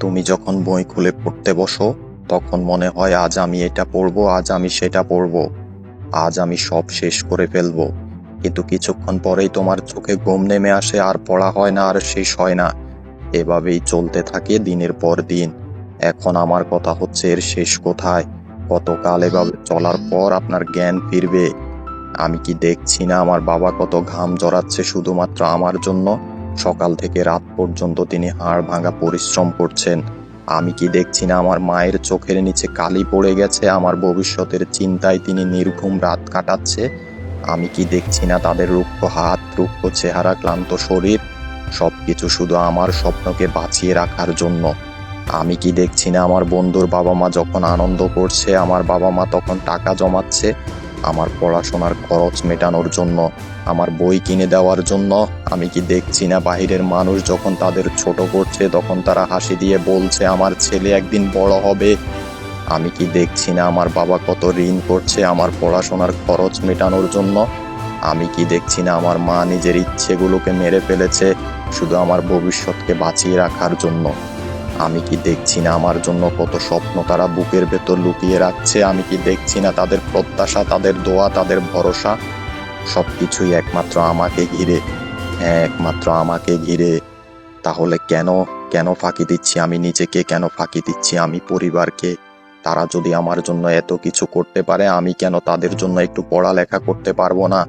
তুমি যখন বই খুলে পড়তে বসো, তখন মনে হয় আজ আমি এটা পড়ব, আজ আমি সেটা পড়ব। আজ আমি সব শেষ করে ফেলব। কিন্তু কিছুক্ষণ পরেই তোমার চোখে ঘুম নেমে আসে আর পড়া হয় না আর শেষ হয় না। এভাবেই চলতে থাকে দিনের পর দিন। এখন আমার কথা হচ্ছে এর শেষ কোথায়? কতকাল এভাবে চলার পর আপনার জ্ঞান ফিরবে? আমি কি দেখছি না আমার বাবা কত ঘাম জড়াচ্ছে শুধুমাত্র আমার জন্য? সকাল থেকে রাত পর্যন্ত তিনি হাড় ভাঙা পরিশ্রম করছেন। আমি কি দেখছি না আমার মায়ের চোখের নিচে কালি পড়ে গেছে, আমার ভবিষ্যতের চিন্তায় তিনি নির্ঘুম রাত কাটাচ্ছে? আমি কি দেখছি না তাদের রুক্ষ হাত, রুক্ষ চেহারা, ক্লান্ত শরীর? সব কিছু শুধু আমার স্বপ্নকে বাঁচিয়ে রাখার জন্য। আমি কি দেখছি না আমার বন্ধুর বাবা মা যখন আনন্দ করছে, আমার বাবা মা তখন টাকা জমাচ্ছে? আমার পড়াশোনার খরচ মেটানোর জন্য, আমার বই কিনে দেওয়ার জন্য। আমি কি দেখছি না বাহিরের মানুষ যখন তাদের ছোট করছে, তখন তারা হাসি দিয়ে বলছে, আমার ছেলে একদিন বড় হবে। আমি কি দেখছি না আমার বাবা কত ঋণ করছে আমার পড়াশোনার খরচ মেটানোর জন্য? আমি কি দেখছি না আমার মা নিজের ইচ্ছেগুলোকে মেরে ফেলেছে, শুধু আমার ভবিষ্যৎকে বাঁচিয়ে রাখার জন্য? আমি কি দেখছি না আমার জন্য কত স্বপ্ন তারা বুকের ভেতর লুকিয়ে রাখছে? আমি কি দেখছি না তাদের প্রত্যাশা, তাদের দোয়া, তাদের ভরসা? সব কিছুই একমাত্র আমাকে ঘিরে। হ্যাঁ একমাত্র আমাকে ঘিরে। তাহলে কেন কেন ফাঁকি দিচ্ছি আমি নিজেকে? কেন ফাঁকি দিচ্ছি আমি পরিবারকে? তারা যদি আমার জন্য এত কিছু করতে পারে, আমি কেন তাদের জন্য একটু পড়ালেখা করতে পারব না?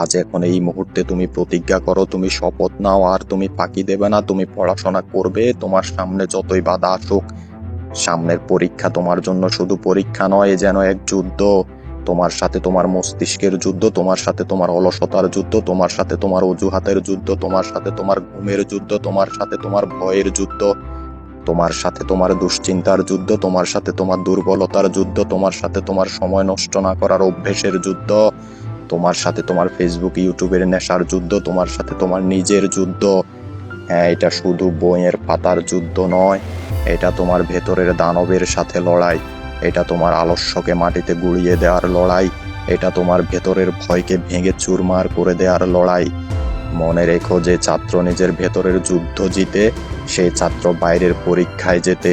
আজ এখন এই মুহূর্তে তুমি প্রতিজ্ঞা করো, তুমি শপথ নাও, আর তুমি ফাঁকি দেবে না, তুমি পড়াশোনা করবে, তোমার সামনে যতই বাধা আসুক, সামনের পরীক্ষা তোমার জন্য শুধু পরীক্ষা নয় যেন এক যুদ্ধ। তোমার সাথে তোমার মস্তিষ্কের যুদ্ধ, তোমার সাথে তোমার অলসতার যুদ্ধ, তোমার সাথে তোমার অজুহাতের যুদ্ধ, তোমার সাথে তোমার ঘুমের যুদ্ধ, তোমার সাথে তোমার ভয়ের যুদ্ধ, তোমার সাথে তোমার দুশ্চিন্তার যুদ্ধ, তোমার সাথে তোমার দুর্বলতার যুদ্ধ, তোমার সাথে তোমার সময় নষ্ট না করার অভ্যেসের যুদ্ধ। তোমার সাথে তোমার ফেসবুক ইউটিউবের নেশার যুদ্ধ, তোমার সাথে তোমার নিজের যুদ্ধ। হ্যাঁ এটা শুধু বইয়ের পাতার যুদ্ধ নয়, এটা তোমার ভেতরের দানবের সাথে লড়াই, এটা তোমার আলস্যকে মাটিতে গুড়িয়ে দেওয়ার লড়াই, এটা তোমার ভেতরের ভয়কে ভেঙে চুরমার করে দেওয়ার লড়াই। মনে রেখো যে ছাত্র নিজের ভেতরের যুদ্ধ জিতে সেই ছাত্র বাইরের পরীক্ষায় যেতে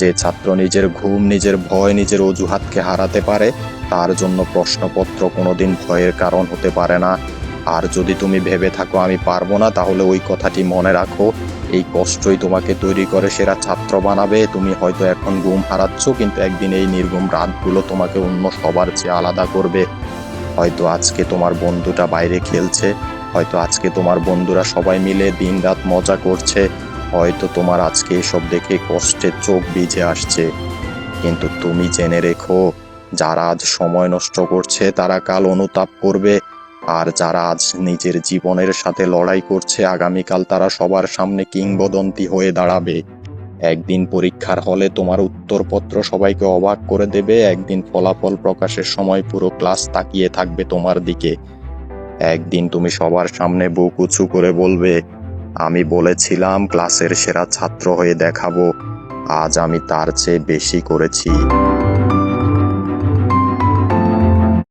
যে ছাত্র নিজের ঘুম, নিজের ভয়, নিজের অজুহাতকে হারাতে পারে তার জন্য প্রশ্নপত্র কোনোদিন ভয়ের কারণ হতে পারে না। আর যদি তুমি ভেবে থাকো আমি পারব না, তাহলে ওই কথাটি মনে রাখো। এই কষ্টই তোমাকে তৈরি করে সেরা ছাত্র বানাবে। তুমি হয়তো এখন ঘুম হারাচ্ছ, কিন্তু একদিন এই নির্ঘুম রাতগুলো তোমাকে অন্য সবার চেয়ে আলাদা করবে। হয়তো আজকে তোমার বন্ধুটা বাইরে খেলছে, হয়তো আজকে তোমার বন্ধুরা সবাই মিলে দিনরাত মজা করছে, হয়তো তোমার আজকে এসব দেখে কষ্টের চোখ ভিজে আসছে। কিন্তু তুমি জেনে রেখো যারা আজ সময় নষ্ট করছে, তারা কাল অনুতাপ করবে। আর যারা আজ নিজের জীবনের সাথে লড়াই করছে, আগামীকাল তারা সবার সামনে কিংবদন্তি হয়ে দাঁড়াবে। একদিন পরীক্ষার হলে তোমার উত্তরপত্র সবাইকে অবাক করে দেবে। একদিন ফলাফল প্রকাশের সময় পুরো ক্লাস তাকিয়ে থাকবে তোমার দিকে। একদিন তুমি সবার সামনে বুক উঁচু করে বলবে, আমি বলেছিলাম ক্লাসের সেরা ছাত্র হয়ে দেখাবো। আজ আমি তার চেয়ে বেশি করেছি।